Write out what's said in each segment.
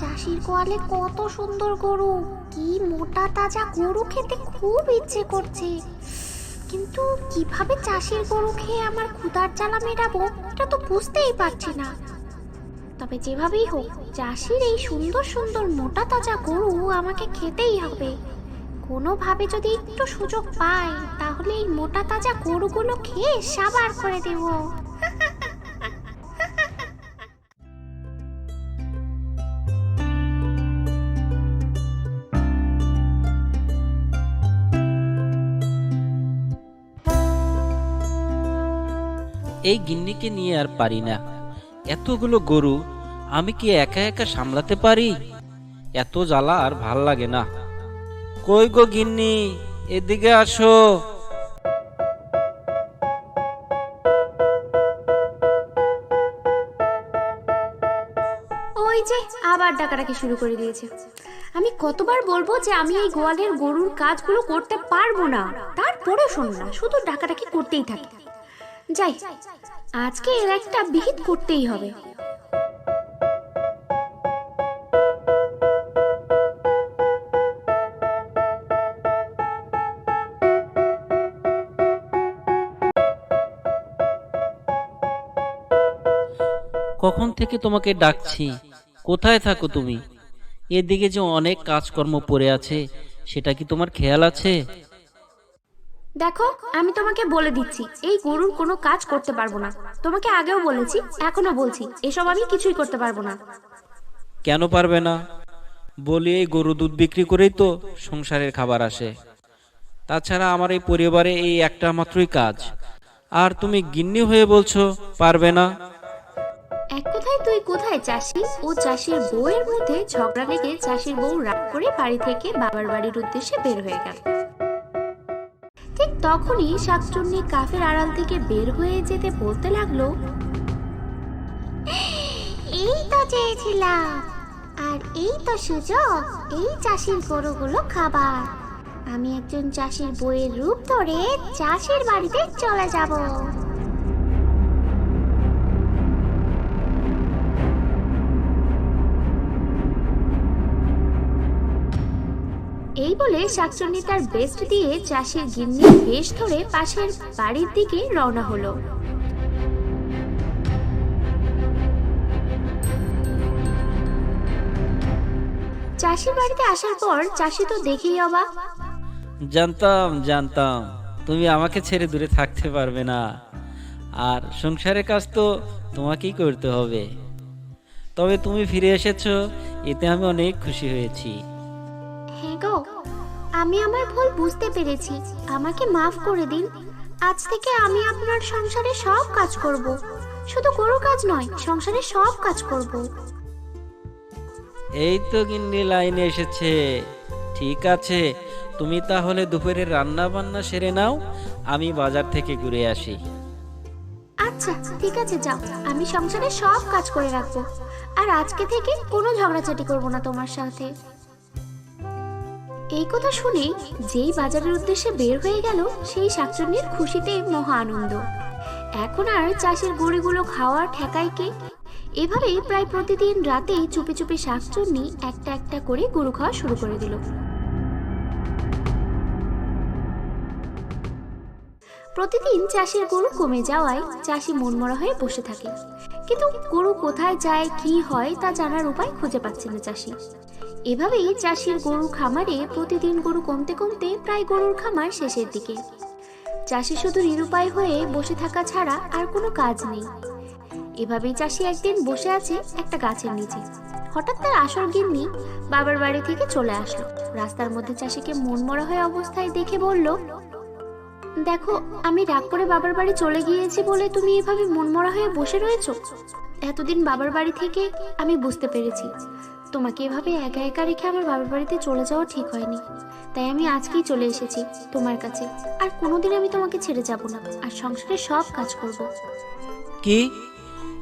চাষির গোয়ালে কত সুন্দর গরু। কি মোটা তাজা গরু খেতে খুব ইচ্ছে করছে। কিন্তু কীভাবে চাষির গরু খেয়ে আমার ক্ষুধার জ্বালা মেটাবো, এটা তো বুঝতেই পারছি না। তবে যেভাবেই হোক, চাষির এই সুন্দর সুন্দর মোটা তাজা গরু আমাকে খেতেই হবে। কোনোভাবে যদি একটু সুযোগ পাই, তাহলে এই মোটা তাজা গরুগুলো খেয়ে সাবার করে দেবো। এই গিন্নিকে নিয়ে আর পারি না। এতগুলো গরু আমি কি একা একা সামলাতে পারি? এত জ্বালা আর ভালো লাগে না। কই গো গিন্নি, এদিকে আসো। ওই যে, আবার ডাকাডাকি শুরু করে দিয়েছে। আমি কতবার বলব যে আমি এই গোয়ালের গরুর কাজগুলো করতে পারব না? তারপরে শোনো না, শুধু ডাকাডাকি করতেই থাকে। যাই, আজকে এর একটা বিহিত করতেই হবে। কখন থেকে তোমাকে ডাকছি? কোথায় থাকো তুমি? এদিকে যে অনেক কাজকর্ম পড়ে আছে, সেটা কি তোমার খেয়াল আছে? দেখো আমি তোমাকে বলে দিচ্ছি এই গরুর কোনো কাজ করতে পারব না। তোমাকে আগেও বলেছি এখনও বলছি এসব আমি কিছুই করতে পারব না। কেন পারবে না? বলি এই গরু দুধ বিক্রি করেই তো সংসারের খাবার আসে। তাছাড়া আমার এই পরিবারে এই একটা মাত্রই কাজ। আর তুমি গিন্নি হয়ে বলছো পারবে না? এক কথায় তুই কোথায় চাষি? ও চাষির বউয়ের মধ্যে ঝগড়া লেগে চাষির বউ রাগ করে বাড়ি থেকে বাবার বাড়ির উদ্দেশ্যে বের হয়ে গেল। তখনই শাকচুন্নি কাফের আড়াল থেকে বের হয়ে যেতে বলতে লাগল, এই তো চেয়েছিলাম, আর এই তো সুযোগ, এই চাষির গরুগুলো খাবার। আমি একজন চাষির বইয়ের রূপ ধরে চাষির বাড়িতে চলে যাব। এই বলে শাকচুন্নি তার বেস্ট দিয়ে চাষির গিন্নির বেশ ধরে পাশের বাড়ির দিকে রওনা হলো। চাষির বাড়িতে আসার পর চাষি তো দেখেই অবাক। জানতাম জানতাম। তুমি আমাকে ছেড়ে দূরে থাকতে পারবে না। আর সংসারের কাজ তো তোমাকেই করতে হবে। তবে তুমি ফিরে এসেছ এতে আমি অনেক খুশি হয়েছি। হ্যাঁ গো আমি আমার ভুল বুঝতে পেরেছি। আমাকে মাফ করে দিন। আজ থেকে আমি আপনার সংসারে সব কাজ করব। শুধু গরু কাজ নয় সংসারে সব কাজ করব। এই তো গিন্নি লাইনে এসেছে। ঠিক আছে তুমি তাহলে দুপুরে রান্না বান্না সেরে নাও। আমি বাজার থেকে ঘুরে আসি। আচ্ছা ঠিক আছে যাও। আমি সংসারে সব কাজ করে রাখব। আর আজকে থেকে কোনো ঝগড়াঝাটি করব না তোমার সাথে। এই কথা শুনে যেই বাজারের উদ্দেশ্যে বের হয়ে গেল, সেই শাকচুন্নির খুশিতে মহা আনন্দ। এখন আর চাষের গড়িগুলো খাওয়ার ঠেকায় কে? এভাবেই প্রায় প্রতিদিন রাতে চুপি চুপি শাকচুন্নি একটা একটা করে গরু খাওয়া শুরু করে দিল। প্রতিদিন চাষের গরু কমে যাওয়ায় চাষি মনমরা হয়ে বসে থাকে। কিন্তু গরু কোথায় যায়, কি হয় তা জানার উপায় খুঁজে পাচ্ছে না চাষি। এভাবেই চাষির গরু খামারে প্রতিদিন গরু কমতে কমতে প্রায় গরুর খামার শেষের দিকে। চাষি শুধু নিরুপায় হয়ে বসে থাকা ছাড়া আর কোনো কাজ নেই। এভাবেই চাষি একদিন বসে আছে একটা গাছের নিচে। হঠাৎ তার আসর গিন্নি বাবার বাড়ি থেকে চলে আসলো। রাস্তার মধ্যে চাষিকে মনমরা হয়ে অবস্থায় দেখে বলল দেখো, আমি রাগ করে বাবার বাড়ি চলে গিয়েছি বলে তুমি এভাবে মনমরা হয়ে বসে রয়েছো? এতদিন বাবার বাড়ি থেকে আমি বুঝতে পেরেছি। তোমাকে এভাবে একা একা রেখে আমার বাবার বাড়িতে চলে যাওয়া ঠিক হয়নি। তাই আমি আজকেই চলে এসেছি তোমার কাছে। আর কোনোদিন আমি তোমাকে ছেড়ে যাব না। আর সংসারে সব কাজ করব। কি?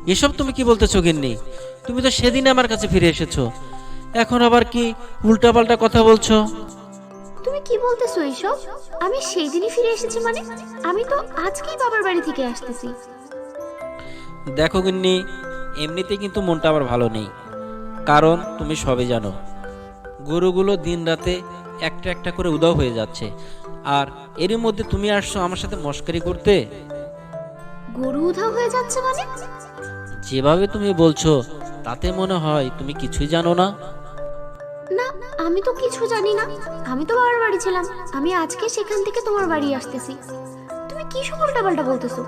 এসব তুমি কি বলতেছো গিন্নি? তুমি তো সেদিন আমার কাছে ফিরে এসেছ। এখন আবার কি উল্টাপাল্টা কথা বলছো? তুমি কি বলতেছো এইসব? আমি সেই দিনই ফিরে এসেছি মানে? আমি তো আজকেই বাবার বাড়ি থেকে আসতেছি। দেখো গিন্নি এমনিতে কিন্তু মনটা আবার ভালো নেই। কারণ তুমি সবে জানো গরুগুলো দিন রাতে একটা একটা করে উদাও হয়ে যাচ্ছে। আর এরই মধ্যে তুমি আসছো আমার সাথে মস্কারি করতে? গরু উধাও হয়ে যাচ্ছে মানে? যেভাবে তুমি বলছো তাতে মনে হয় তুমি কিছুই জানো না। না আমি তো কিছু জানি না। আমি তো বাবার বাড়ি ছিলাম। আমি আজকে সেখান থেকে তোমার বাড়ি আসতেছি। তুমি কি সব উল্টাপাল্টা বলতেছো?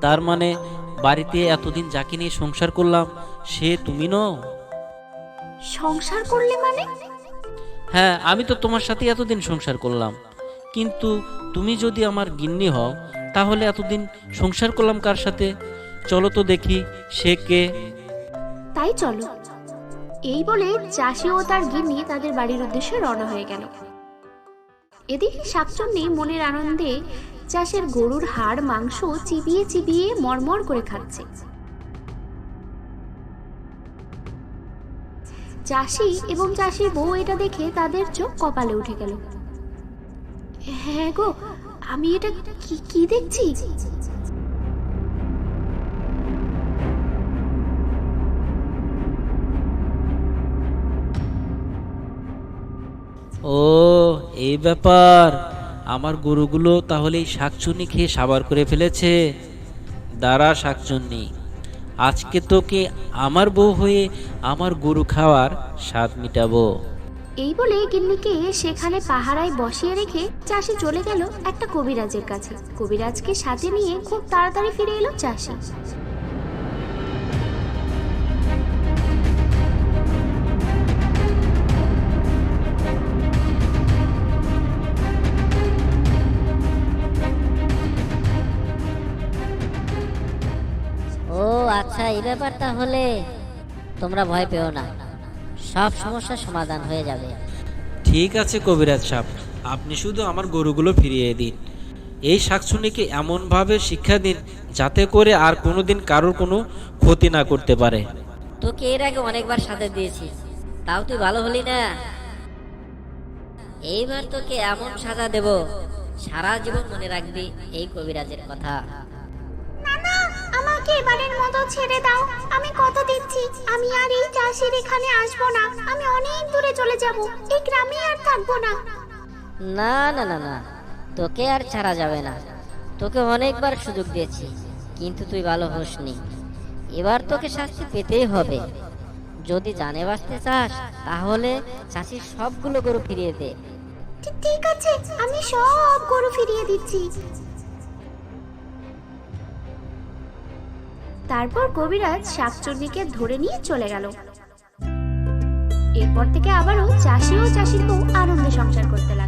তার মানে বাড়িতে এতদিন যাকে নিয়ে সংসার করলাম সে তুমি নও? সংসার করলে মানে? হ্যাঁ আমি তো তোমার সাথে এতদিন সংসার করলাম। কিন্তু তুমি যদি আমার গিন্নি হও তাহলে এতদিন সংসার করলাম কার সাথে? চলো তো দেখি সে কে। তাই চলো। এই বলে চাষি ও তার গিন্নি তাদের বাড়ির উদ্দেশ্যে রওনা হয়ে গেল। এদিকে শাকচন্নি মনের আনন্দে চাষের গরুর হাড়, মাংস চিবিয়ে চিবিয়ে মরমর করে খাচ্ছে। চাষি এবং চাষির বউ এটা দেখে তাদের চোখ কপালে উঠে গেল। হ্যাঁ গো, আমি এটা কি কি দেখছি? ও, এই ব্যাপার। আমার গরুগুলো তাহলে এই শাকচুন্নি খেয়ে সাবার করে ফেলেছে। দাঁড়া শাকচুন্নি, আজকে তোকে আমার বউ হয়ে আমার গরু খাওয়ার স্বাদ মিটাবো। এই বলে গিন্নিকে সেখানে পাহারায় বসিয়ে রেখে চাষি চলে গেল একটা কবিরাজের কাছে। কবিরাজকে সাথে নিয়ে খুব তাড়াতাড়ি ফিরে এলো চাষি। এই ব্যাপারটা হলে তোমরা ভয় পেও না। সব সমস্যার সমাধান হয়ে যাবে। ঠিক আছে কবিরাজ সাহেব আপনি শুধু আমার গরুগুলো ফিরিয়ে দিন। এই শাকচুনিকে এমনভাবে শিক্ষা দিন যাতে করে আর কোনোদিন কারোর কোনো ক্ষতি না করতে পারে। তোকে এর আগে অনেকবার সাথে দিয়েছি তাও তুই ভালো হলি না। এইবার তোকে এমন সাজা দেব সারা জীবন মনে রাখবি এই কবিরাজের কথা। আমাকে এবারের মতো ছেড়ে দাও। আমি কথা দিচ্ছি। আমি আর এই চাষের এখানে আসব না। আমি অনেক দূরে চলে যাব। এই গ্রামে আর থাকব না। না না না না। তোকে আর ছাড়া যাবে না। তোকে অনেকবার সুযোগ দিয়েছি কিন্তু তুই ভালো হোসনি। এবার তোকে শাস্তি পেতেই হবে। যদি জানে বাঁচতে চাস তাহলে চাষির সবগুলো গরু ফিরিয়ে দে। ঠিক- ঠিক আছে। আমি সব গরু ফিরিয়ে দিচ্ছি। তারপর কবিরাজ শাকচুর্নিকে ধরে নিয়ে চলে গেল। এরপর থেকে আবারও চাষি ও চাষির বউ আনন্দে সংসার করতে লাগল।